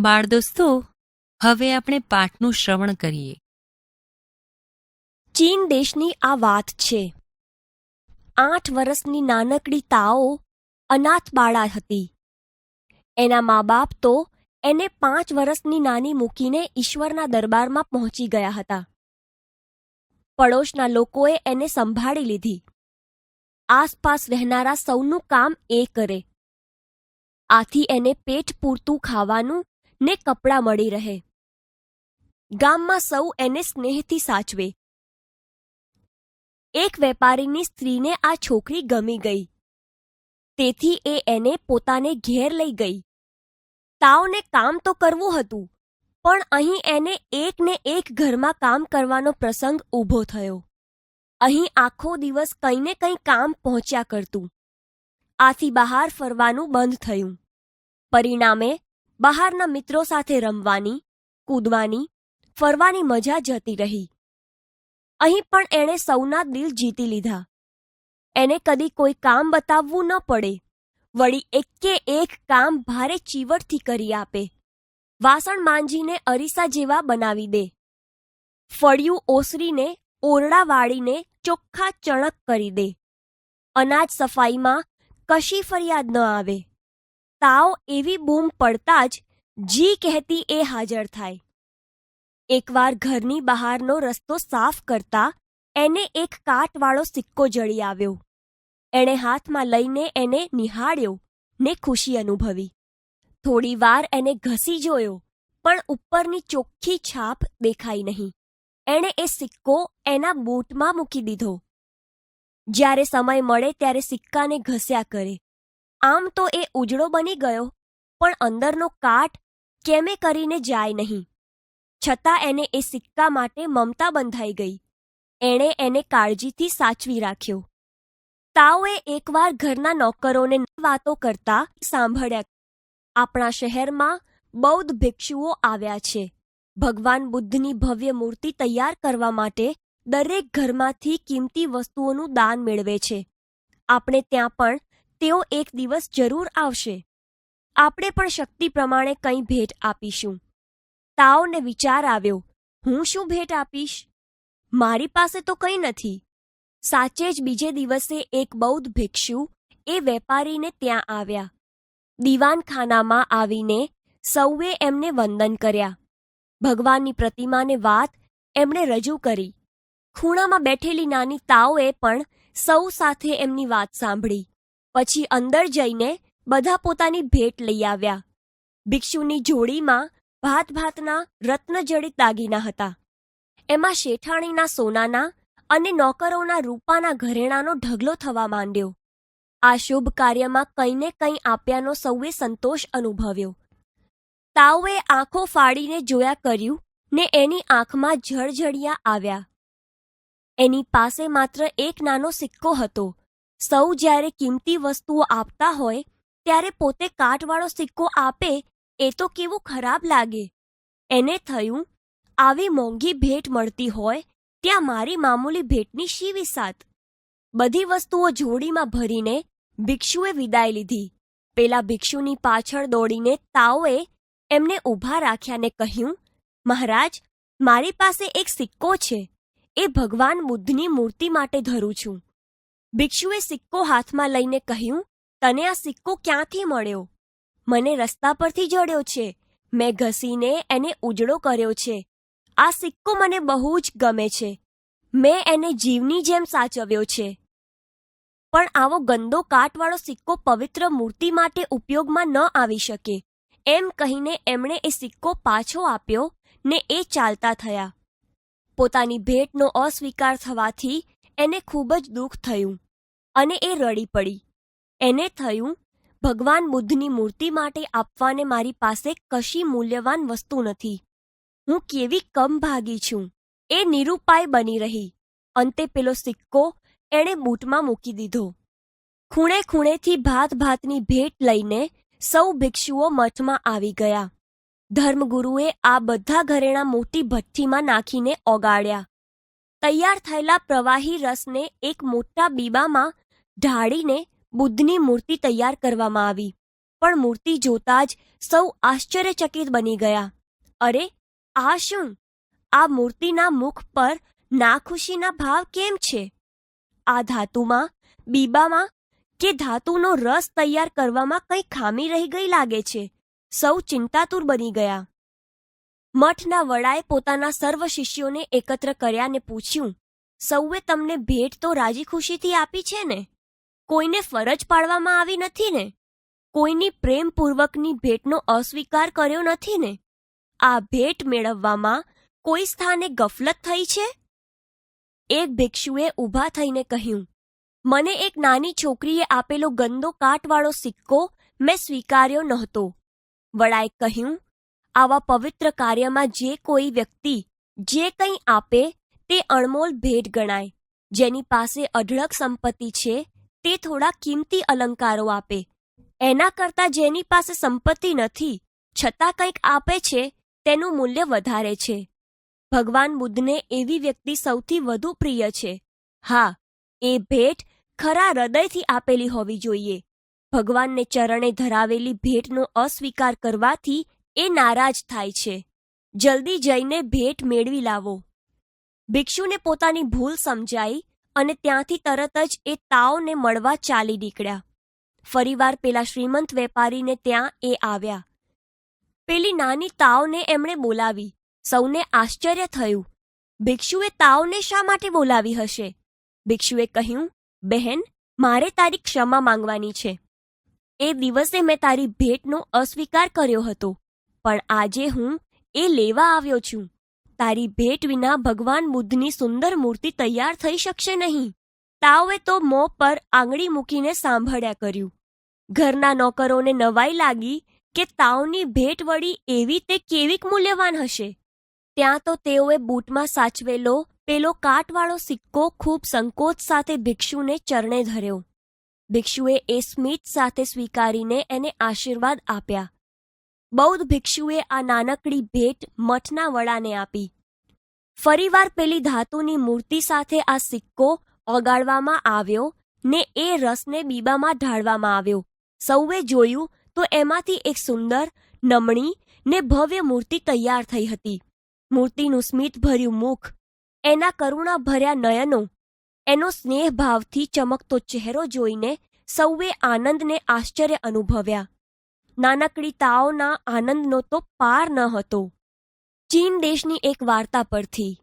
બાળ દોસ્તો, હવે આપણે પાઠનું શ્રવણ કરીએ. ચીન દેશની આ વાત છે. આઠ વર્ષની નાનકડી તાઓ અનાથ બાળા હતી. એના મા બાપ તો એને પાંચ વર્ષની નાની મૂકીને ઈશ્વરના દરબારમાં પહોંચી ગયા હતા. પડોશના લોકોએ એને સંભાળી લીધી. આસપાસ રહેનારા સૌનું કામ એ કરે. આથી એને પેટ પૂરતું ખાવાનું ને કપડાં મળી રહે. ગામમાં સૌ એને સ્નેહથી સાચવે. એક વેપારીની સ્ત્રીને આ છોકરી ગમી ગઈ. તેથી એ એને પોતાને ઘેર લઈ ગઈ. તાવને કામ તો કરવું હતું, પણ અહીં એને એક ને એક ઘરમાં કામ કરવાનો પ્રસંગ ઊભો થયો. અહીં આખો દિવસ કંઈ ને કંઈ કામ પહોંચ્યા કરતું. આથી બહાર ફરવાનું બંધ થયું. પરિણામે બહારના મિત્રો સાથે રમવાની, કૂદવાની, ફરવાની મજા જતી રહી. અહીં પણ એણે સૌના દિલ જીતી લીધા. એને કદી કોઈ કામ બતાવવું ન પડે. વળી એકે એક કામ ભારે ચીવટથી કરી આપે. વાસણ માંજીને અરીસા જેવા બનાવી દે. ફળિયું ઓસરીને, ઓરડા વાળીને ચોખ્ખા ચણક કરી દે. અનાજ સફાઈમાં કશી ફરિયાદ ન આવે. તાવ એવી બૂમ પડતા જ જી કહેતી એ હાજર થાય. એકવાર ઘરની બહારનો રસ્તો સાફ કરતા એને એક કાટવાળો સિક્કો જડી આવ્યો. એણે હાથમાં લઈને એને નિહાળ્યો ને ખુશી અનુભવી. થોડી વાર એને ઘસી જોયો, પણ ઉપરની ચોખ્ખી છાપ દેખાઈ નહીં. એણે એ સિક્કો એના બૂટમાં મૂકી દીધો. જ્યારે સમય મળે ત્યારે સિક્કાને ઘસ્યા કરે. આમ તો એ ઉજળો બની ગયો, પણ અંદરનો કાટ કેમે કરીને જાય નહીં. છતાં એને એ સિક્કા માટે મમતા બંધાઈ ગઈ. એણે એને કાળજીથી સાચવી રાખ્યો. તાઓએ એકવાર ઘરના નોકરોને વાતો કરતા સાંભળ્યા, આપણા શહેરમાં બૌદ્ધ ભિક્ષુઓ આવ્યા છે. ભગવાન બુદ્ધની ભવ્ય મૂર્તિ તૈયાર કરવા માટે દરેક ઘરમાંથી કિંમતી વસ્તુઓનું દાન મેળવે છે. આપણે ત્યાં પણ તેઓ એક દિવસ જરૂર આવશે. આપણે પણ શક્તિ પ્રમાણે કંઈ ભેટ આપીશું. તાઓને વિચાર આવ્યો, હું શું ભેટ આપીશ? મારી પાસે તો કંઈ નથી. સાચે જ બીજે દિવસે એક બૌદ્ધ ભિક્ષુ એ વેપારીને ત્યાં આવ્યા. દીવાનખાનામાં આવીને સૌએ એમને વંદન કર્યા. ભગવાનની પ્રતિમાને વાત એમણે રજૂ કરી. ખૂણામાં બેઠેલી નાની તાઓએ પણ સૌ સાથે એમની વાત સાંભળી. પછી અંદર જઈને બધા પોતાની ભેટ લઈ આવ્યા. ભિક્ષુની જોડીમાં ભાત ભાતના રત્નજડિત દાગીના હતા. એમાં શેઠાણીના સોનાના અને નોકરોના રૂપાના ઘરેણાનો ઢગલો થવા માંડ્યો. આ શુભ કાર્યમાં કંઈને કંઈ આપ્યાનો સૌએ સંતોષ અનુભવ્યો. તાઓએ આંખો ફાડીને જોયા કર્યું ને એની આંખમાં જળજળિયા આવ્યા. એની પાસે માત્ર એક નાનો સિક્કો હતો. સૌ જ્યારે કિંમતી વસ્તુઓ આપતા હોય, ત્યારે પોતે કાટવાળો સિક્કો આપે, એ તો કેવું ખરાબ લાગે. એને થયું, આવી મોંઘી ભેટ મળતી હોય, ત્યાં મારી મામૂલી ભેટની શી વિસાત? બધી વસ્તુઓ જોડીમાં ભરીને ભિક્ષુએ વિદાય લીધી. પેલા ભિક્ષુની પાછળ દોડીને તાઓએ એમને ઊભા રાખ્યાને કહ્યું, મહારાજ, મારી પાસે એક સિક્કો છે. એ ભગવાન બુદ્ધની મૂર્તિ માટે ધરું છું. ભિક્ષુએ સિક્કો હાથમાં લઈને કહ્યું, તને આ સિક્કો ક્યાંથી મળ્યો? મને રસ્તા પરથી જડ્યો છે. મેં ઘસીને એને ઉજળો કર્યો છે. આ સિક્કો મને બહુ જ ગમે છે. મેં એને જીવની જેમ સાચવ્યો છે. પણ આવો ગંદો કાટવાળો સિક્કો પવિત્ર મૂર્તિ માટે ઉપયોગમાં ન આવી શકે. એમ કહીને એમણે એ સિક્કો પાછો આપ્યો ને એ ચાલતા થયા. પોતાની ભેટનો અસ્વીકાર થવાથી એને ખૂબ જ દુઃખ થયું અને એ રડી પડી. એને થયું, ભગવાન બુદ્ધની મૂર્તિ માટે આપવાને મારી પાસે કશી મૂલ્યવાન વસ્તુ નથી. હું કેવી કમભાગી છું. એ નિરૂપાય બની રહી. અંતે પેલો સિક્કો એણે બૂટમાં મૂકી દીધો. ખૂણે ખૂણેથી ભાત ભાતની ભેટ લઈને સૌ ભિક્ષુઓ મઠમાં આવી ગયા. ધર્મગુરુએ આ બધા ઘરેણા મોટી ભઠ્ઠીમાં નાખીને ઓગાળ્યા. તૈયાર થયેલા પ્રવાહી રસને એક મોટા બીબામાં ઢાળીને બુદ્ધની મૂર્તિ તૈયાર કરવામાં આવી. પણ મૂર્તિ જોતા જ સૌ આશ્ચર્યચકિત બની ગયા. અરે, આ શું? આ મૂર્તિના મુખ પર નાખુશીના ભાવ કેમ છે? આ ધાતુમાં, બીબામાં કે ધાતુનો રસ તૈયાર કરવામાં કંઈ ખામી રહી ગઈ લાગે છે સૌ ચિંતાતુર બની ગયા. મઠના વડાએ પોતાના સર્વ શિષ્યોને એકત્ર કર્યા ને પૂછ્યું, સૌએ તમને ભેટ તો રાજી ખુશીથી આપી છે ને? કોઈને ફરજ પાડવામાં આવી નથી ને? કોઈની પ્રેમપૂર્વકની ભેટનો અસ્વીકાર કર્યો નથી ને? આ ભેટ મેળવવામાં કોઈ સ્થાને ગફલત થઈ છે? એક ભિક્ષુએ ઊભા થઈને કહ્યું, મને એક નાની છોકરીએ આપેલો ગંદો કાટવાળો સિક્કો મેં સ્વીકાર્યો નહોતો. વડાએ કહ્યું આવા પવિત્ર કાર્યમાં જે કોઈ વ્યક્તિ જે કંઈ આપે તે અણમોલ ભેટ ગણાય. જેની પાસે અઢળક સંપત્તિ છે, તે થોડા કિંમતી અલંકારો આપે. એના કરતાં જેની પાસે સંપત્તિ નથી, છતાં કંઈક આપે છે, તેનું મૂલ્ય વધારે છે. ભગવાન બુદ્ધને એવી વ્યક્તિ સૌથી વધુ પ્રિય છે. હા, એ ભેટ ખરા હૃદયથી આપેલી હોવી જોઈએ. ભગવાનને ચરણે ધરાવેલી ભેટનો અસ્વીકાર કરવાથી એ નારાજ થાય છે. જલ્દી જઈને ભેટ મેળવી લાવો. ભિક્ષુને પોતાની ભૂલ સમજાઈ અને ત્યાંથી તરત જ એ તાવને મળવા ચાલી નીકળ્યા. ફરીવાર પેલા શ્રીમંત વેપારીને ત્યાં એ આવ્યા. પેલી નાની તાવને એમણે બોલાવી. સૌને આશ્ચર્ય થયું. ભિક્ષુએ તાવને શા માટે બોલાવી હશે? ભિક્ષુએ કહ્યું, બહેન, મારે તારી ક્ષમા માંગવાની છે. એ દિવસે મેં તારી ભેટનો અસ્વીકાર કર્યો હતો. પણ આજે હું એ લેવા આવ્યો છું. તારી ભેટ વિના ભગવાન બુદ્ધની સુંદર મૂર્તિ તૈયાર થઈ શકશે નહીં. તાવે તો મોં પર આંગળી મૂકીને સાંભળ્યા કર્યું. ઘરના નોકરોને નવાઈ લાગી કે તાવની ભેટ વળી એવી તે કેવીક મૂલ્યવાન હશે. ત્યાં તો તેઓએ બૂટમાં સાચવેલો પેલો કાટવાળો સિક્કો ખૂબ સંકોચ સાથે ભિક્ષુને ચરણે ધર્યો. ભિક્ષુએ એ સ્મિત સાથે સ્વીકારીને એને આશીર્વાદ આપ્યા. બૌદ્ધ ભિક્ષુએ આ નાનકડી ભેટ મઠના વડાને આપી. ફરીવાર પેલી ધાતુની મૂર્તિ સાથે આ સિક્કો ઓગાળવામાં આવ્યો ને એ રસને બીબામાં ઢાળવામાં આવ્યો. સૌએ જોયું તો એમાંથી એક સુંદર, નમણી ને ભવ્ય મૂર્તિ તૈયાર થઈ હતી. મૂર્તિનું સ્મિત ભર્યું મુખ, એના કરુણા ભર્યા નયનો, એનો સ્નેહભાવથી ચમકતો ચહેરો જોઈને સૌએ આનંદને આશ્ચર્ય અનુભવ્યા. નાનકડી તાવના આનંદનો તો પાર ન હતો. ચીન દેશની એક વાર્તા પરથી.